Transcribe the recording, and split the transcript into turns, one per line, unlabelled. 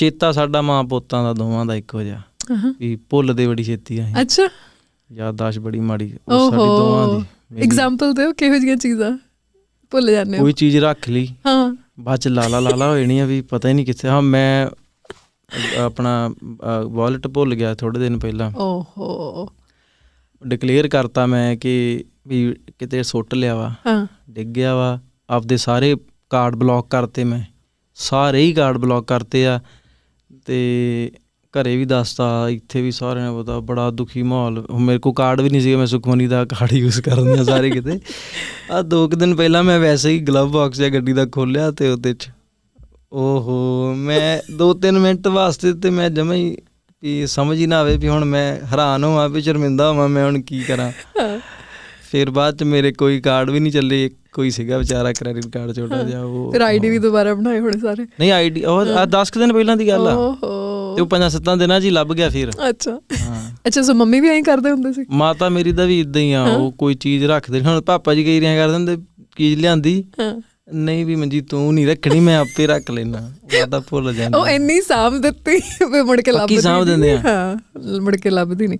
ਚੇਤਾ ਸਾਡਾ ਮਾਂ ਪੁੱਤਾਂ ਦਾ ਦੋਵਾਂ ਦਾ ਇੱਕੋ ਜਿਹਾ ਵੀ ਭੁੱਲਦੇ ਬੜੀ ਛੇਤੀ ਆ।
ਅੱਛਾ।
ਯਾਦਦਾਸ਼ਤ ਬੜੀ ਮਾੜੀ ਉਹ ਸਾਡੀ ਦੋਵਾਂ ਦੀ।
ਐਗਜ਼ਾਮਪਲ ਦਿਓ ਕਿਹੋ ਜਿਹੀਆਂ ਚੀਜ਼ਾਂ ਭੁੱਲ ਜਾਂਦੇ ਹੋ।
ਕੋਈ ਚੀਜ਼ ਰੱਖ ਲਈ।
ਹਾਂ।
ਬਾਅਦ ਚ ਲਾਲਾ ਲਾਲਾ ਹੋ ਜਾਣੀ ਆ ਵੀ ਪਤਾ ਹੀ ਨਹੀਂ ਕਿੱਥੇ। ਹਾਂ ਮੈਂ ਆਪਣਾ ਵਾਲਟ ਭੁੱਲ ਗਿਆ ਥੋੜੇ ਦਿਨ ਪਹਿਲਾਂ।
ਓਹੋ।
ਡਿਕਲੇਅਰ ਕਰਤਾ ਮੈਂ ਕਿ ਵੀ ਕਿਤੇ ਸੁੱਟ ਲਿਆ ਵਾ।
ਹਾਂ।
ਡਿੱਗ ਗਿਆ ਵਾ। ਆਪਦੇ ਸਾਰੇ ਕਾਰਡ ਬਲੌਕ ਕਰਤੇ ਮੈਂ। ਸਾਰੇ ਹੀ ਕਾਰਡ ਬਲੌਕ ਕਰਤੇ ਆ। ਤੇ ਘਰੇ ਵੀ ਦੱਸਤਾ ਇੱਥੇ ਵੀ ਸਾਰਿਆਂ ਨੇ ਪਤਾ ਬੜਾ ਦੁਖੀ ਮਾਹੌਲ। ਮੇਰੇ ਕੋਲ ਕਾਰਡ ਵੀ ਨਹੀਂ ਸੀਗਾ ਮੈਂ ਸੁਖਮਨੀ ਦਾ ਕਾਰਡ ਯੂਜ਼ ਕਰਨ ਆ ਸਾਰੇ ਕਿਤੇ। ਆ ਦੋ ਕੁ ਦਿਨ ਪਹਿਲਾਂ ਮੈਂ ਵੈਸੇ ਹੀ ਗਲਵ ਬਾਕਸ ਜਾਂ ਗੱਡੀ ਦਾ ਖੋਲਿਆ ਤੇ ਉਹਦੇ ਚ ਓਹੋ ਮੈਂ ਦੋ ਤਿੰਨ ਮਿੰਟ ਵਾਸਤੇ ਤੇ ਮੈਂ ਜਮਾ ਹੀ ਵੀ ਸਮਝ ਹੀ ਨਾ ਆਵੇ ਵੀ ਹੁਣ ਮੈਂ ਹੈਰਾਨ ਹੋਵਾਂ ਵੀ ਸ਼ਰਮਿੰਦਾ ਹੋਵਾਂ ਮੈਂ ਹੁਣ ਕੀ ਕਰਾਂ। ਫਿਰ ਬਾਅਦ ਚ ਮੇਰੇ ਕੋਈ ਕਾਰਡ ਵੀ ਨਹੀਂ ਚੱਲੇ ਕੋਈ ਸੀਗਾ ਵਿਚਾਰਾ ਕ੍ਰੈਡਿਟ ਕਾਰਡ ਛੋਟਾ ਜਿਹਾ ਉਹ
ਫਿਰ ਆਈਡੀ ਵੀ ਦੁਬਾਰਾ ਬਣਾਏ ਹੋਣੇ ਸਾਰੇ।
ਨਹੀਂ ਆਈਡੀ ਉਹ 10 ਦਿਨ ਪਹਿਲਾਂ ਦੀ ਗੱਲ ਆ। ਤੇ ਉਹ ਪੰਜਾਂ ਸੱਤਾਂ ਦਿਨਾਂ 'ਚ ਹੀ ਲੱਭ ਗਿਆ ਫਿਰ।
ਅੱਛਾ।
ਹਾਂ।
ਅੱਛਾ ਸੋ ਮੰਮੀ ਵੀ ਐਂ ਕਰਦੇ ਹੁੰਦੇ ਸੀ?
ਮਾਤਾ ਮੇਰੀ ਦਾ ਵੀ ਇਦਾਂ ਹੀ ਆ ਉਹ ਕੋਈ ਚੀਜ਼ ਰੱਖਦੇ। ਹੁਣ ਪਾਪਾ ਜੀ ਕਈ ਰਿਆਂ ਕਰ ਦਿੰਦੇ ਚੀਜ਼ ਲਿਆਂਦੀ।
ਹਾਂ।
ਨਹੀਂ ਵੀ ਮੰਜੀ ਤੂੰ ਨਹੀਂ ਰੱਖਣੀ ਮੈਂ ਆਪੇ ਰੱਖ ਲੈਣਾ ਮਾਤਾ ਭੁੱਲ ਜਾਂਦੀ
ਉਹ ਇੰਨੀ ਸਾਂਭ ਦਿੱਤੀ ਵੀ ਮੁੜ ਕੇ ਲੱਭਦੀ
ਸਾਂਭ
ਨੀ।
ਦਿੰਦੇ ਆ।
ਹਾਂ ਮੁੜ ਕੇ ਲੱਭਦੀ ਨਹੀਂ